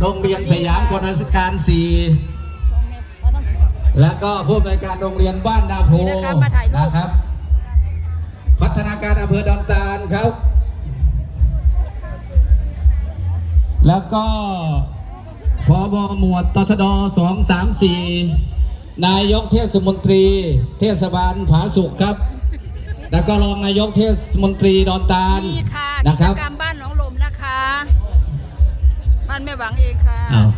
โรงเรียนสยามกนราชการสี่แล้วก็ผู้อำนวยการโรงเรียนบ้านนาโพนี่นะคะมาถ่ายรูปนะครับ พัฒนาการอำเภอดอนตาลครับ แล้วก็พบหมวดตชดสองสามสี่นายกเทศมนตรี เทศบาลผาสุกครับ แล้วก็รองนายกเทศมนตรีดอนตาลนี่ค่ะนะกิคจรับก รรมบ้านหนองลมนะคะบ้านแม่หวังเองค่ะอ้าว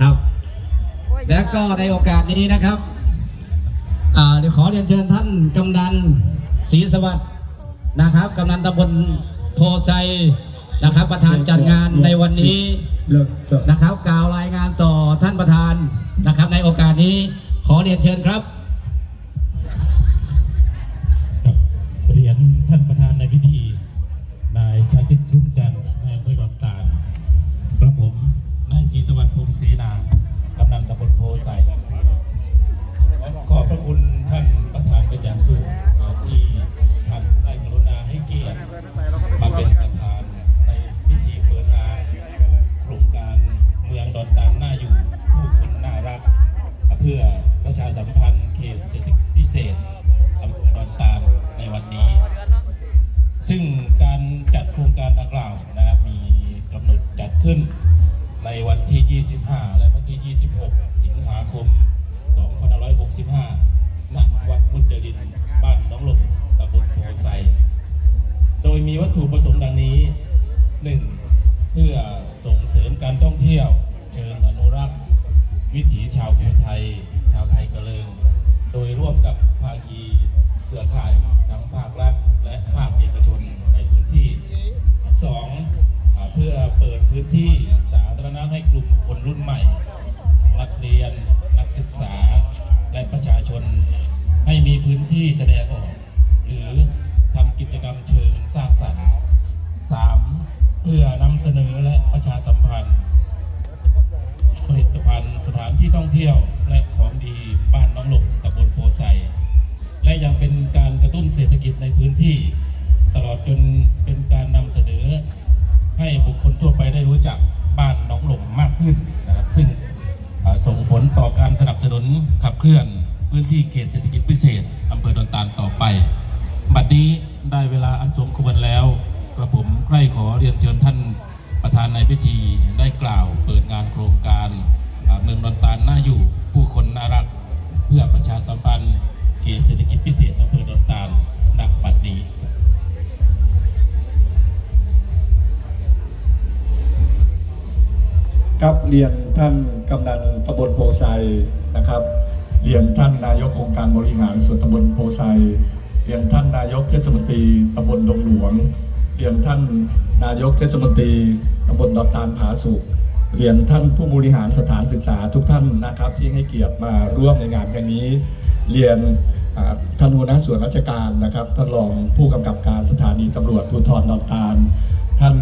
ครับโอ้ยและก็ในโอกาสนี้นะครับอ่าเดี๋ยวขอเรียนเชิญท่านกำนันศรีสวัสดิ์นะครับกำนันตำบลโพไซนะครับประธานจัดงานในวันนี้เลิกสดนะครับกล่าวรายงานต่อท่านประธานนะครับ ในโอกาสนี้ขอเรียนเชิญครับกับเรียนท่านประธานในพิธีนายชาคิดชุ่มจันทร์ ตำบลโพไซขอบพระคุณท่านประธานเป็นอย่างสูงที่ท่านได้กรุณาให้เกียรติมาเป็นประธานในพิธีเปิดงานโครงการเมืองดอนตาลน่าอยู่ผู้คนน่ารัก เพื่อประชาสัมพันธ์เขตเศรษฐกิจพิเศษอำเภอดอนตาลในวันนี้ ซึ่งการจัดโครงการดังกล่าวนะครับมีกำหนดจัดขึ้นในวันที่ 25 2565ณวัดมุจรินบ้านน้องหลงตำบลโพไซโดยมีวัตถุประสงค์ดังนี้ 1. เพื่อส่งเสริมการท่องเที่ยว เชิงอนุรักษ์ วิถีชาวภูไทย ชาวไทยกะเลิง โดยร่วมกับภาคีเครือข่ายทั้งภาครัฐ ให้มีพื้นที่แสดงออก หรือทำกิจกรรมเชิงสร้างสรรค์ 3. เพื่อนำเสนอและประชาสัมพันธ์ ผลิตภัณฑ์สถานที่ท่องเที่ยวและของดีบ้านน้องหลงตำบลโพไซและยังเป็นการกระตุ้นเศรษฐกิจในพื้นที่ ตลอดจนเป็นการนำเสนอ ให้บุคคลทั่วไปได้รู้จักบ้านน้องหลงมากขึ้นนะครับซึ่งส่งผลต่อการสนับสนุนขับเคลื่อน พื้นที่เขตเศรษฐกิจพิเศษอำเภอดอนตาลต่อไป บัดนี้ได้เวลาอันสมควรแล้วกระผมใกล้ขอเรียนเชิญท่านประธานในพิธีได้กล่าวเปิดงานโครงการเมืองดอนตาลน่าอยู่ผู้คนน่ารัก เพื่อประชาสัมพันธ์เขตเศรษฐกิจพิเศษอำเภอดอนตาลณบัดนี้ครับเรียนท่านกำนันตำบลโพไซนะครับ เรียนท่านนายกองค์การบริหารส่วนตำบลโพไซเรียนท่านนายกเทศมนตรีตำบลดงหลวง เรียนท่านนายกเทศมนตรีตำบลดอนตาลผาสุกเรียนท่านผู้บริหารสถานศึกษาทุกท่านนะครับ ที่ให้เกียรติมาร่วมในงานครั้งนี้ เรียนท่านหัวหน้าส่วนราชการนะครับท่านรองผู้กำกับการสถานีตำรวจภูธรดอนตาล ท่าน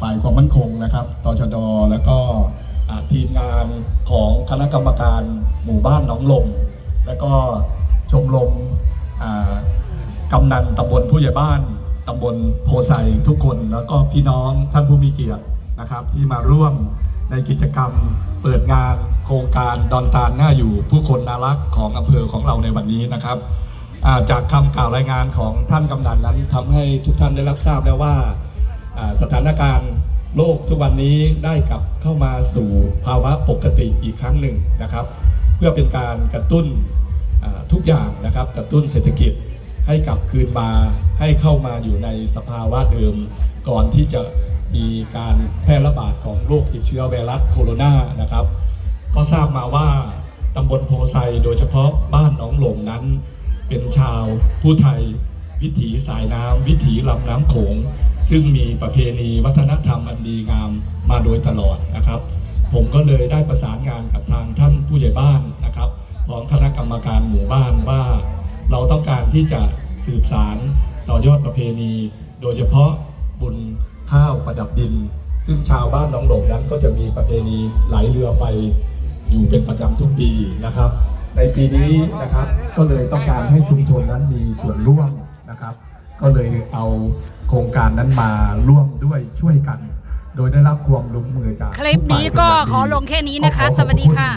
ฝ่ายความมั่นคงนะครับตชดแล้วก็ ทีมงานของคณะกรรมการหมู่บ้านหนองลม แล้วก็ชมรมกำนันตำบลผู้ใหญ่บ้านตำบลโพไซทุกคน แล้วก็พี่น้องท่านผู้มีเกียรตินะครับ ที่มาร่วมในกิจกรรมเปิดงานโครงการดอนตาลน่าอยู่ผู้คนน่ารักของอำเภอของเราในวันนี้นะครับาจากคำกล่าวรายงานของท่านกำนันนั้นทำให้ทุกท่านได้รับทราบแล้วว่าสถานการณ์ โลกทุกวันนี้ได้กลับเข้ามาสู่ภาวะปกติอีกครั้งหนึ่งนะครับ เพื่อเป็นการกระตุ้นทุกอย่างนะครับ กระตุ้นเศรษฐกิจให้กลับคืนมาให้เข้ามาอยู่ในสภาวะเดิม ก่อนที่จะมีการแพร่ระบาดของโรคติดเชื้อไวรัสโคโรนานะครับ ก็ทราบมาว่าตำบลโพไซโดยเฉพาะบ้านหนองหลงนั้น เป็นชาวผู้ไทย วิถีสายน้ำวิถีลำน้ำโขง ซึ่งมีประเพณีวัฒนธรรมอันดีงามมาโดยตลอดนะครับ ผมก็เลยได้ประสานงานกับทางท่านผู้ใหญ่บ้านนะครับ พร้อมคณะกรรมการหมู่บ้านว่า เราต้องการที่จะสืบสารต่อยอดประเพณี โดยเฉพาะบุญข้าวประดับดิน ซึ่งชาวบ้านหนองหลงนั้นก็จะมีประเพณีไหลเรือไฟอยู่เป็นประจำทุกปีนะครับ ในปีนี้นะครับก็เลยต้องการให้ชุมชนนั้นมีส่วนร่วม นะครับ ก็เลยเอาโครงการนั้นมาร่วมด้วยช่วยกัน โดยได้รับความร่วมมือจากคลิปนี้ก็ขอลงแค่นี้นะคะ สวัสดีค่ะ